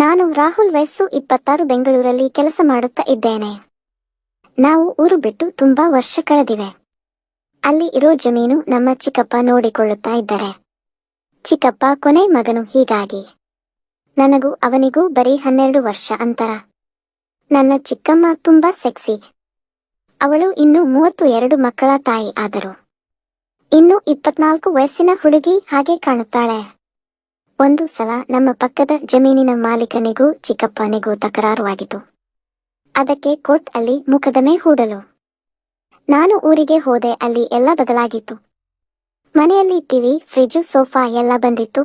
ನಾನು ರಾಹುಲ್ ವಯಸ್ಸು ಇಪ್ಪತ್ತಾರು ಬೆಂಗಳೂರಲ್ಲಿ ಕೆಲಸ ಮಾಡುತ್ತಾ ಇದ್ದೇನೆ. ನಾವು ಊರು ಬಿಟ್ಟು ತುಂಬಾ ವರ್ಷ ಕಳೆದಿವೆ. ಅಲ್ಲಿ ಇರೋ ಜಮೀನು ನಮ್ಮ ಚಿಕ್ಕಪ್ಪ ನೋಡಿಕೊಳ್ಳುತ್ತಾ ಇದ್ದಾರೆ. ಚಿಕ್ಕಪ್ಪ ಕೊನೆ ಮಗನು ಹೀಗಾಗಿ. ನನಗೂ ಅವನಿಗೂ ಬರೀ ಹನ್ನೆರಡು ವರ್ಷ ಅಂತರ. ನನ್ನ ಚಿಕ್ಕಮ್ಮ ತುಂಬಾ ಸೆಕ್ಸಿ. ಅವಳು ಇನ್ನು ಮೂವತ್ತು ಎರಡು ಮಕ್ಕಳ ತಾಯಿ ಆದರು. ಇನ್ನು ಇಪ್ಪತ್ನಾಲ್ಕು ವಯಸ್ಸಿನ ಹುಡುಗಿ ಹಾಗೆ ಕಾಣುತ್ತಾಳೆ. ಒಂದು ಸಲ ನಮ್ಮ ಪಕ್ಕದ ಜಮೀನಿನ ಮಾಲೀಕನಿಗೂ ಚಿಕ್ಕಪ್ಪನಿಗೂ ತಕರಾರುವಾಗಿತ್ತು. ಅದಕ್ಕೆ ಕೋರ್ಟ್ ಅಲ್ಲಿ ಮುಖದಮೆ ಹೂಡಲು ನಾನು ಊರಿಗೆ ಹೋದೆ, ಅಲ್ಲಿ ಎಲ್ಲ ಬದಲಾಗಿತ್ತು. ಮನೆಯಲ್ಲಿ ಟಿವಿ ಫ್ರಿಜ್ ಸೋಫಾ ಎಲ್ಲ ಬಂದಿತ್ತು.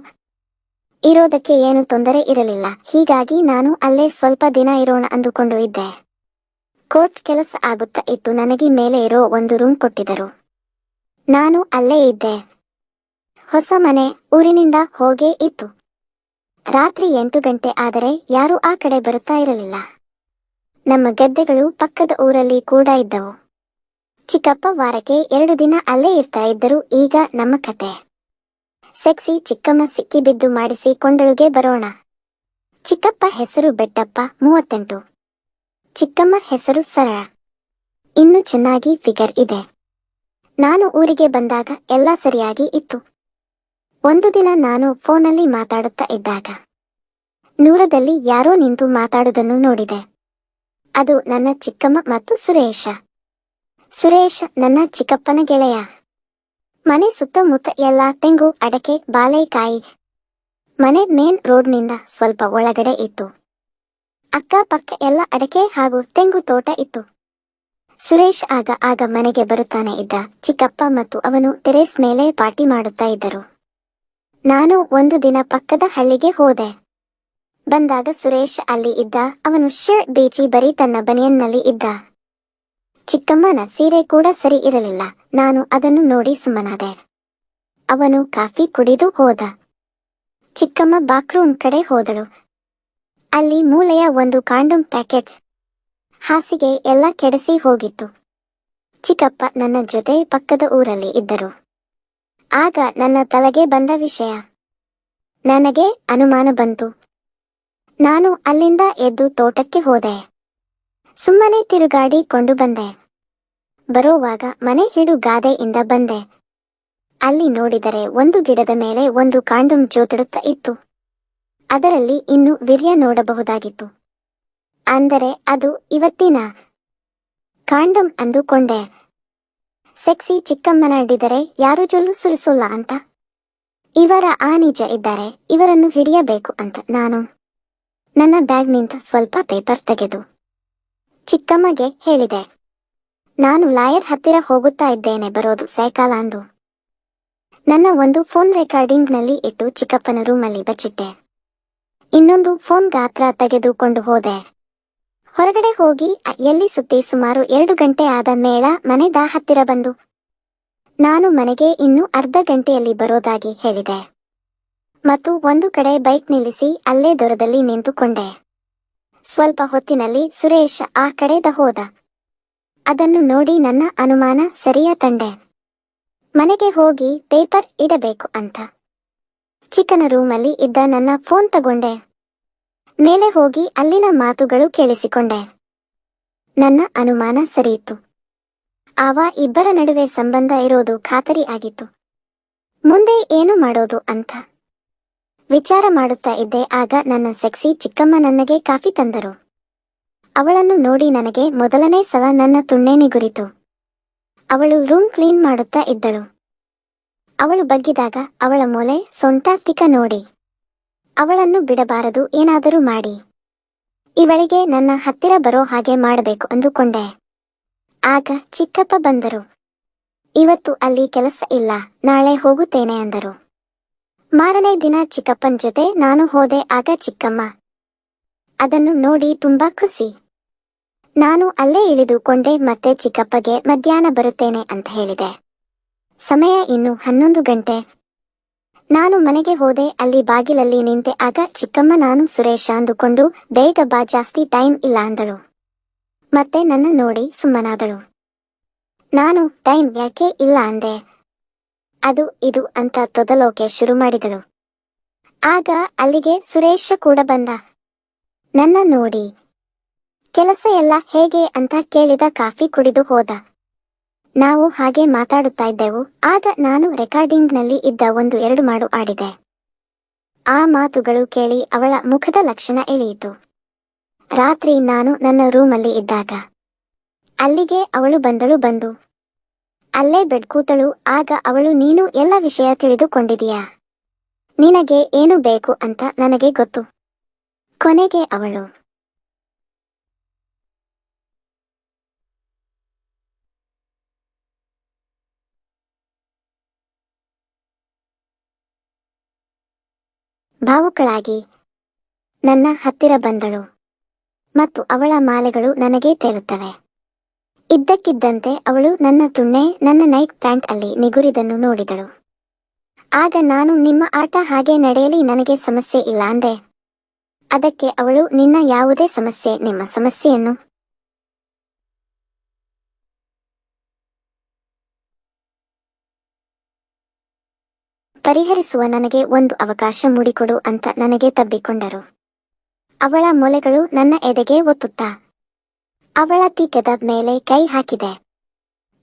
ಇರೋದಕ್ಕೆ ಏನು ತೊಂದರೆ ಇರಲಿಲ್ಲ. ಹೀಗಾಗಿ ನಾನು ಅಲ್ಲೇ ಸ್ವಲ್ಪ ದಿನ ಇರೋಣ ಅಂದುಕೊಂಡು ಇದ್ದೆ. ಕೋರ್ಟ್ ಕೆಲಸ ಆಗುತ್ತಾ ಇತ್ತು, ನನಗೆ ಮೇಲೆ ಇರೋ ಒಂದು ರೂಮ್ ಕೊಟ್ಟಿದ್ದರು. ನಾನು ಅಲ್ಲೇ ಇದ್ದೆ. ಹೊಸ ಮನೆ ಊರಿನಿಂದ ಹೋಗೇ ಇತ್ತು. ರಾತ್ರಿ ಎಂಟು ಗಂಟೆ ಆದರೆ ಯಾರೂ ಆ ಕಡೆ ಬರುತ್ತಾ ಇರಲಿಲ್ಲ. ನಮ್ಮ ಗದ್ದೆಗಳು ಪಕ್ಕದ ಊರಲ್ಲಿ ಕೂಡ ಇದ್ದವು. ಚಿಕ್ಕಪ್ಪ ವಾರಕ್ಕೆ ಎರಡು ದಿನ ಅಲ್ಲೇ ಇರ್ತಾ ಇದ್ದರು ಈಗ ನಮ್ಮ ಕತೆ. ಸೆಕ್ಸಿ ಚಿಕ್ಕಮ್ಮ ಸಿಕ್ಕಿಬಿದ್ದು ಮಾಡಿಸಿ ಕೊಂಡಳುಗೆ ಬರೋಣ. ಚಿಕ್ಕಪ್ಪ ಹೆಸರು ಬೆಟ್ಟಪ್ಪ ಮೂವತ್ತೆಂಟು. ಚಿಕ್ಕಮ್ಮ ಹೆಸರು ಸರಳ. ಇನ್ನು ಚೆನ್ನಾಗಿ ಫಿಗರ್ ಇದೆ. ನಾನು ಊರಿಗೆ ಬಂದಾಗ ಎಲ್ಲ ಸರಿಯಾಗಿ ಇತ್ತು. ಒಂದು ದಿನ ನಾನು ಫೋನಲ್ಲಿ ಮಾತಾಡುತ್ತಾ ಇದ್ದಾಗ ನೂರದಲ್ಲಿ ಯಾರೋ ನಿಂತು ಮಾತಾಡುವುದನ್ನು ನೋಡಿದೆ. ಅದು ನನ್ನ ಚಿಕ್ಕಮ್ಮ ಮತ್ತು ಸುರೇಶ. ಸುರೇಶ ನನ್ನ ಚಿಕ್ಕಪ್ಪನ ಗೆಳೆಯ. ಮನೆ ಸುತ್ತಮುತ್ತ ಎಲ್ಲ ತೆಂಗು, ಅಡಕೆ, ಬಾಳೆಕಾಯಿ. ಮನೆ ಮೇನ್ ರೋಡ್ನಿಂದ ಸ್ವಲ್ಪ ಒಳಗಡೆ ಇತ್ತು. ಅಕ್ಕಪಕ್ಕ ಎಲ್ಲ ಅಡಕೆ ಹಾಗೂ ತೆಂಗು ತೋಟ ಇತ್ತು. ಸುರೇಶ್ ಆಗ ಆಗ ಮನೆಗೆ ಬರುತ್ತಾನೆ ಇದ್ದ ಚಿಕ್ಕಪ್ಪ ಮತ್ತು ಅವನು ಟೆರೇಸ್ ಮೇಲೆ ಪಾರ್ಟಿ ಮಾಡುತ್ತಾ ಇದ್ದರು. ನಾನು ಒಂದು ದಿನ ಪಕ್ಕದ ಹಳ್ಳಿಗೆ ಹೋದೆ. ಬಂದಾಗ ಸುರೇಶ್ ಅಲ್ಲಿ ಇದ್ದ, ಅವನು ಶರ್ಟ್ ಬೀಚಿ ಬರೀ ತನ್ನ ಬನಿಯನ್ನಲ್ಲಿ ಇದ್ದ. ಚಿಕ್ಕಮ್ಮನ ಸೀರೆ ಕೂಡ ಸರಿ ಇರಲಿಲ್ಲ, ನಾನು ಅದನ್ನು ನೋಡಿ ಸುಮ್ಮನಾದೆ. ಅವನು ಕಾಫಿ ಕುಡಿದು ಹೋದ. ಚಿಕ್ಕಮ್ಮ ಬಾತ್ರೂಮ್ ಕಡೆ ಹೋದಳು. ಅಲ್ಲಿ ಮೂಲೆಯ ಒಂದು ಕಾಂಡೋಮ್ ಪ್ಯಾಕೆಟ್ ಹಾಸಿಗೆ ಎಲ್ಲ ಕೆಡಿಸಿ ಹೋಗಿತ್ತು. ಚಿಕ್ಕಪ್ಪ ನನ್ನ ಜೊತೆ ಪಕ್ಕದ ಊರಲ್ಲಿ ಇದ್ದರು. ಆಗ ನನ್ನ ತಲೆಗೆ ಬಂದ ವಿಷಯ. ನನಗೆ ಅನುಮಾನ ಬಂತು. ನಾನು ಅಲ್ಲಿಂದ ಎದ್ದು ತೋಟಕ್ಕೆ ಹೋದೆ. ಸುಮ್ಮನೆ ತಿರುಗಾಡಿ ಕೊಂಡು ಬಂದೆ. ಬರೋವಾಗ ಮನೆ ಹಿಡು ಗಾದೆಯಿಂದ ಬಂದೆ. ಅಲ್ಲಿ ನೋಡಿದರೆ ಒಂದು ಗಿಡದ ಮೇಲೆ ಒಂದು ಕಾಂಡಮ್ ಜೋತಡುತ್ತಾ ಇತ್ತು. ಅದರಲ್ಲಿ ಇನ್ನು ವೀರ್ಯ ನೋಡಬಹುದಾಗಿತ್ತು. ಅಂದರೆ ಅದು ಇವತ್ತಿನ ಕಾಂಡಂ ಅಂದುಕೊಂಡೆ. ಸೆಕ್ಸಿ ಚಿಕ್ಕಮ್ಮನ ಹಿಡಿದರೆ ಯಾರು ಜೊಲ್ಲು ಸುರಿಸೋಲ್ಲ ಅಂತ? ಇವರ ಆ ನಿಜ ಇದ್ದಾರೆ, ಇವರನ್ನು ಹಿಡಿಯಬೇಕು ಅಂತ ನಾನು. ನನ್ನ ಬ್ಯಾಗ್ನಿಂದ ಸ್ವಲ್ಪ ಪೇಪರ್ ತೆಗೆದು ಚಿಕ್ಕಮ್ಮಗೆ ಹೇಳಿದೆ. ನಾನು ಲಾಯರ್ ಹತ್ತಿರ ಹೋಗುತ್ತಾ ಇದ್ದೇನೆ, ಬರೋದು ಸಾಯಂಕಾಲ ಅಂದು. ನನ್ನ ಒಂದು ಫೋನ್ ರೆಕಾರ್ಡಿಂಗ್ನಲ್ಲಿ ಇಟ್ಟು ಚಿಕ್ಕಪ್ಪನ ರೂಮಲ್ಲಿ ಬಚ್ಚಿಟ್ಟೆ. ಇನ್ನೊಂದು ಫೋನ್ ಗಾತ್ರ ತೆಗೆದುಕೊಂಡು ಹೋದೆ. ಹೊರಗಡೆ ಹೋಗಿ ಎಲ್ಲಿ ಸುತ್ತಿ ಸುಮಾರು ಎರಡು ಗಂಟೆ ಆದ ಮೇಳ ಮನೆದ ಹತ್ತಿರ ಬಂದು. ನಾನು ಮನೆಗೆ ಇನ್ನು ಅರ್ಧ ಗಂಟೆಯಲ್ಲಿ ಬರೋದಾಗಿ ಹೇಳಿದೆ. ಮತ್ತು ಒಂದು ಕಡೆ ಬೈಕ್ ನಿಲ್ಲಿಸಿ ಅಲ್ಲೇ ದೊರದಲ್ಲಿ ನಿಂತುಕೊಂಡೆ. ಸ್ವಲ್ಪ ಹೊತ್ತಿನಲ್ಲಿ ಸುರೇಶ್ ಆ ಕಡೆದ ಹೋದ. ಅದನ್ನು ನೋಡಿ ನನ್ನ ಅನುಮಾನ ಸರಿಯ ತಂಡೆ ಮನೆಗೆ ಹೋಗಿ ಪೇಪರ್ ಇಡಬೇಕು ಅಂತ. ಚಿಕ್ಕನ ರೂಮಲ್ಲಿ ಇದ್ದ ನನ್ನ ಫೋನ್ ತಗೊಂಡೆ. ಮೇಲೆ ಹೋಗಿ ಅಲ್ಲಿನ ಮಾತುಗಳು ಕೇಳಿಸಿಕೊಂಡೆ. ನನ್ನ ಅನುಮಾನ ಸರಿಯಿತು ಆವ ಇಬ್ಬರ ನಡುವೆ ಸಂಬಂಧ ಇರೋದು ಖಾತರಿ ಆಗಿತ್ತು. ಮುಂದೆ ಏನು ಮಾಡೋದು ಅಂತ. ವಿಚಾರ ಮಾಡುತ್ತಾ ಇದ್ದೆ, ಆಗ ನನ್ನ ಸೆಕ್ಸಿ ಚಿಕ್ಕಮ್ಮ ನನಗೆ ಕಾಫಿ ತಂದರು. ಅವಳನ್ನು ನೋಡಿ ನನಗೆ ಮೊದಲನೇ ಸಲ ನನ್ನ ತುಣ್ಣೇನೆ ಗುರಿತು. ಅವಳು ರೂಮ್ ಕ್ಲೀನ್ ಮಾಡುತ್ತಾ ಇದ್ದಳು. ಅವಳು ಬಗ್ಗಿದಾಗ ಅವಳ ಮೊಲೆ ಸೊಂಟ ನೋಡಿ. ಅವಳನ್ನು ಬಿಡಬಾರದು, ಏನಾದರೂ ಮಾಡಿ. ಇವಳಿಗೆ ನನ್ನ ಹತ್ತಿರ ಬರೋ ಹಾಗೆ ಮಾಡಬೇಕು ಅಂದುಕೊಂಡೆ. ಆಗ ಚಿಕ್ಕಪ್ಪ ಬಂದರು. ಇವತ್ತು ಅಲ್ಲಿ ಕೆಲಸ ಇಲ್ಲ, ನಾಳೆ ಹೋಗುತ್ತೇನೆ ಅಂದರು. ಮಾರನೇ ದಿನ ಚಿಕ್ಕಪ್ಪನ ಜೊತೆ ನಾನು ಹೋದೆ, ಆಗ ಚಿಕ್ಕಮ್ಮ. ಅದನ್ನು ನೋಡಿ ತುಂಬಾ ಖುಷಿ. ನಾನು ಅಲ್ಲೇ ಇಳಿದುಕೊಂಡೆ, ಮತ್ತೆ ಚಿಕ್ಕಪ್ಪಗೆ ಮಧ್ಯಾಹ್ನ ಬರುತ್ತೇನೆ ಅಂತ ಹೇಳಿದೆ. ಸಮಯ ಇನ್ನು ಹನ್ನೊಂದು ಗಂಟೆ. ನಾನು ಮನೆಗೆ ಹೋದೆ, ಅಲ್ಲಿ ಬಾಗಿಲಲ್ಲಿ ನಿಂತೆ. ಆಗ ಚಿಕ್ಕಮ್ಮ ನಾನು ಸುರೇಶ ಅಂದುಕೊಂಡು, ಬೇಗ ಬಾ, ಜಾಸ್ತಿ ಟೈಮ್ ಇಲ್ಲ ಅಂದಳು. ಮತ್ತೆ ನನ್ನ ನೋಡಿ ಸುಮ್ಮನಾದಳು. ನಾನು, ಟೈಮ್ ಯಾಕೆ ಇಲ್ಲ ಅಂದೆ. ಅದು, ಇದು ಅಂತ ತೊದಲೋಕೆ ಶುರು ಮಾಡಿದಳು. ಆಗ ಅಲ್ಲಿಗೆ ಸುರೇಶ ಕೂಡ ಬಂದ. ನನ್ನ ನೋಡಿ. ಕೆಲಸ ಎಲ್ಲ ಹೇಗೆ ಅಂತ ಕೇಳಿದ, ಕಾಫಿ ಕುಡಿದು ಹೋದ. ನಾವು ಹಾಗೆ ಮಾತಾಡುತ್ತಾ ಇದ್ದೆವು. ಆಗ ನಾನು ರೆಕಾರ್ಡಿಂಗ್ನಲ್ಲಿ ಇದ್ದ ಒಂದು ಎರಡು ಮಾಡು ಆಡಿದೆ. ಆ ಮಾತುಗಳು ಕೇಳಿ ಅವಳ ಮುಖದ ಲಕ್ಷಣ ಇಳಿಯಿತು ರಾತ್ರಿ ನಾನು ನನ್ನ ರೂಮಲ್ಲಿ ಇದ್ದಾಗ ಅಲ್ಲಿಗೆ ಅವಳು ಬಂದಳು ಬಂದು. ಅಲ್ಲೇ ಬೆಡ್ ಕೂತಳು. ಆಗ ಅವಳು, ನೀನು ಎಲ್ಲ ವಿಷಯ ತಿಳಿದುಕೊಂಡಿದೀಯಾ ನಿನಗೆ ಏನು ಬೇಕು ಅಂತ ನನಗೆ ಗೊತ್ತು. ಕೊನೆಗೆ ಅವಳು ಭಾವುಕಳಾಗಿ ನನ್ನ ಹತ್ತಿರ ಬಂದಳು ಮತ್ತು ಅವಳ ಮಾಲೆಗಳು ನನಗೆ ತೇಲುತ್ತವೆ. ಇದ್ದಕ್ಕಿದ್ದಂತೆ ಅವಳು ನನ್ನ ತುಣ್ಣೆ, ನನ್ನ ನೈಟ್ ಪ್ಯಾಂಟ್ ಅಲ್ಲಿ ನಿಗುರಿದನ್ನು ನೋಡಿದಳು. ಆಗ ನಾನು, ನಿಮ್ಮ ಆಟ ಹಾಗೆ ನಡೆಯಲಿ ನನಗೆ ಸಮಸ್ಯೆ ಇಲ್ಲ ಅಂದೆ. ಅದಕ್ಕೆ ಅವಳು, ನಿನ್ನ ಯಾವುದೇ ಸಮಸ್ಯೆ, ನಿಮ್ಮ ಸಮಸ್ಯೆಯನ್ನು ಪರಿಹರಿಸುವ ನನಗೆ ಒಂದು ಅವಕಾಶ ಮೂಡಿಕೊಡು ಅಂತ ನನಗೆ ತಬ್ಬಿಕೊಂಡರು. ಅವಳ ಮೊಲೆಗಳು ನನ್ನ ಎದೆಗೆ ಒತ್ತುತ್ತಾ. ಅವಳ ತೀಕದ ಮೇಲೆ ಕೈ ಹಾಕಿದೆ.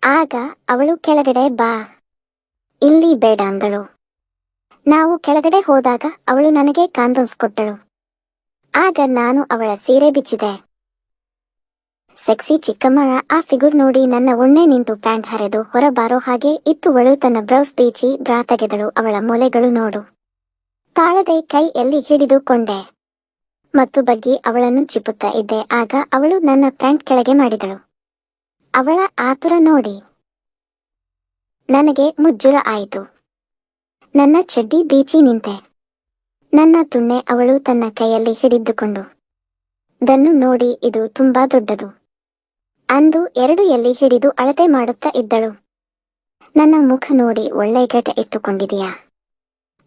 ಆಗ ಅವಳು ಕೆಳಗಡೆ ಬಾ. ಇಲ್ಲಿ ಬೇಡ ಅಂದಳು. ನಾವು ಕೆಳಗಡೆ ಹೋದಾಗ ಅವಳು ನನಗೆ ಕಾಂದೋಮ್ಸ್ ಕೊಟ್ಟಳು. ಆಗ ನಾನು ಅವಳ ಸೀರೆ ಬಿಚ್ಚಿದೆ. ಸೆಕ್ಸಿ ಚಿಕ್ಕಮ್ಮಳ ಆ ಫಿಗುರ್ ನೋಡಿ ನನ್ನ ಒಣ್ಣೆ ನಿಂತು ಪ್ಯಾಂಟ್ ಹರಿದು ಹೊರಬಾರೋ ಹಾಗೆ ಇತ್ತು ಒಳು ತನ್ನ ಬ್ರೌಸ್ ಬೀಚಿ ಬ್ರಾ ತೆಗೆದಳು ಅವಳ ಮೊಲೆಗಳು ನೋಡು. ತಾಳದೆ ಕೈ ಎಲ್ಲಿ ಹಿಡಿದುಕೊಂಡೆ ಮತ್ತು ಬಗ್ಗಿ ಅವಳನ್ನು ಚಿಪ್ಪುತ್ತಾ ಇದ್ದೆ, ಆಗ ಅವಳು ನನ್ನ ಪ್ಯಾಂಟ್ ಕೆಳಗೆ ಮಾಡಿದಳು. ಅವಳ ಆತುರ ನೋಡಿ. ನನಗೆ ಮುಜ್ಜುರ ಆಯಿತು. ನನ್ನ ಚಡ್ಡಿ ಬೀಚಿ ನಿಂತೆ. ನನ್ನ ತುಣ್ಣೆ ಅವಳು ತನ್ನ ಕೈಯಲ್ಲಿ ಹಿಡಿದುಕೊಂಡು. ದನ್ನು ನೋಡಿ ಇದು ತುಂಬಾ ದೊಡ್ಡದು. ಅಂದು ಎರಡು ಎಲ್ಲಿ ಹಿಡಿದು ಅಳತೆ ಮಾಡುತ್ತಾ ಇದ್ದಳು. ನನ್ನ ಮುಖ ನೋಡಿ ಒಳ್ಳೆ ಘಟ ಇಟ್ಟುಕೊಂಡಿದೆಯಾ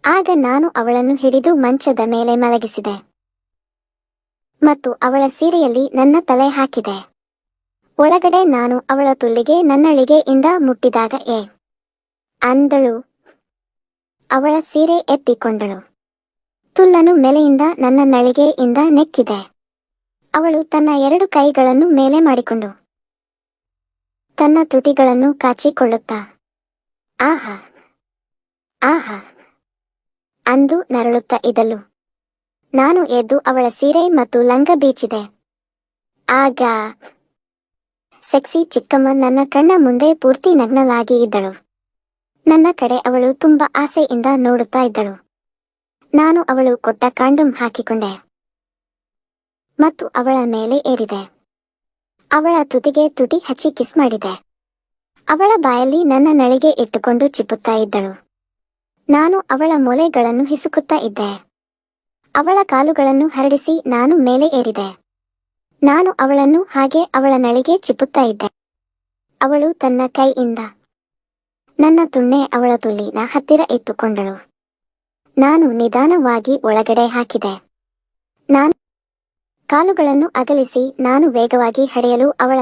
ಆಗ ನಾನು ಅವಳನ್ನು ಹಿಡಿದು ಮಂಚದ ಮೇಲೆ ಮಲಗಿಸಿದೆ. ಮತ್ತು ಅವಳ ಸೀರೆಯಲ್ಲಿ ನನ್ನ ತಲೆ ಹಾಕಿದೆ. ಒಳಗಡೆ ನಾನು ಅವಳ ತುಲ್ಲಿಗೆ ನನ್ನಳಿಗೆ ಇಂದ ಮುಟ್ಟಿದಾಗ ಏ? ಅಂದಳು. ಅವಳ ಸೀರೆ ಎತ್ತಿಕೊಂಡಳು. ತುಲ್ಲನು ಮೇಲೆಯಿಂದ ನನ್ನ ನಳಿಗೆಯಿಂದ ನೆಕ್ಕಿದೆ. ಅವಳು ತನ್ನ ಎರಡು ಕೈಗಳನ್ನು ಮೇಲೆ ಮಾಡಿಕೊಂಡು ತನ್ನ ತುಟಿಗಳನ್ನು ಕಾಚಿಕೊಳ್ಳುತ್ತಾ, ಆಹಾ ಆಹಾ, ಅಂದು ನರಳುತ್ತ ಇದಲು ನಾನು ಎದ್ದು ಅವಳ ಸೀರೆ ಮತ್ತು ಲಂಗ ಬೀಚಿದೆ. ಆಗ ಸೆಕ್ಸಿ ಚಿಕ್ಕಮ್ಮ ನನ್ನ ಕಣ್ಣ ಮುಂದೆ ಪೂರ್ತಿ ನಗ್ನಲಾಗಿ ಇದ್ದಳು. ನನ್ನ ಕಡೆ ಅವಳು ತುಂಬಾ ಆಸೆಯಿಂದ ನೋಡುತ್ತಾ ಇದ್ದಳು. ನಾನು ಅವಳು ಕೊಟ್ಟ ಕಾಂಡಮ್ ಹಾಕಿಕೊಂಡೆ. ಮತ್ತು ಅವಳ ಮೇಲೆ ಏರಿದೆ. ಅವಳ ತುದಿಗೆ ತುಟಿ ಹಚ್ಚಿ ಕಿಸ್ ಮಾಡಿದೆ. ಅವಳ ಬಾಯಲ್ಲಿ ನನ್ನ ನಳಿಗೆ ಇಟ್ಟುಕೊಂಡು ಚಿಪ್ಪುತ್ತಾ ಇದ್ದಳು. ನಾನು ಅವಳ ಮೊಲೆಗಳನ್ನು ಹಿಸುಕುತ್ತಾ ಇದ್ದೆ. ಅವಳ ಕಾಲುಗಳನ್ನು ಹರಡಿಸಿ ನಾನು ಮೇಲೆ ಏರಿದೆ. ನಾನು ಅವಳನ್ನು ಹಾಗೆ ಅವಳ ನಳಿಗೆ ಚಿಪ್ಪುತ್ತಾ ಇದ್ದೆ. ಅವಳು ತನ್ನ ಕೈಯಿಂದ ನನ್ನ ತುಣ್ಣೆ ಅವಳ ತುಳ್ಳಿನ ಹತ್ತಿರ ಇತ್ತುಕೊಂಡಳು ನಾನು ನಿಧಾನವಾಗಿ ಒಳಗಡೆ ಹಾಕಿದೆ. ಕಾಲುಗಳನ್ನು ಅಗಲಿಸಿ ನಾನು ವೇಗವಾಗಿ ಹಡೆಯಲು ಅವಳ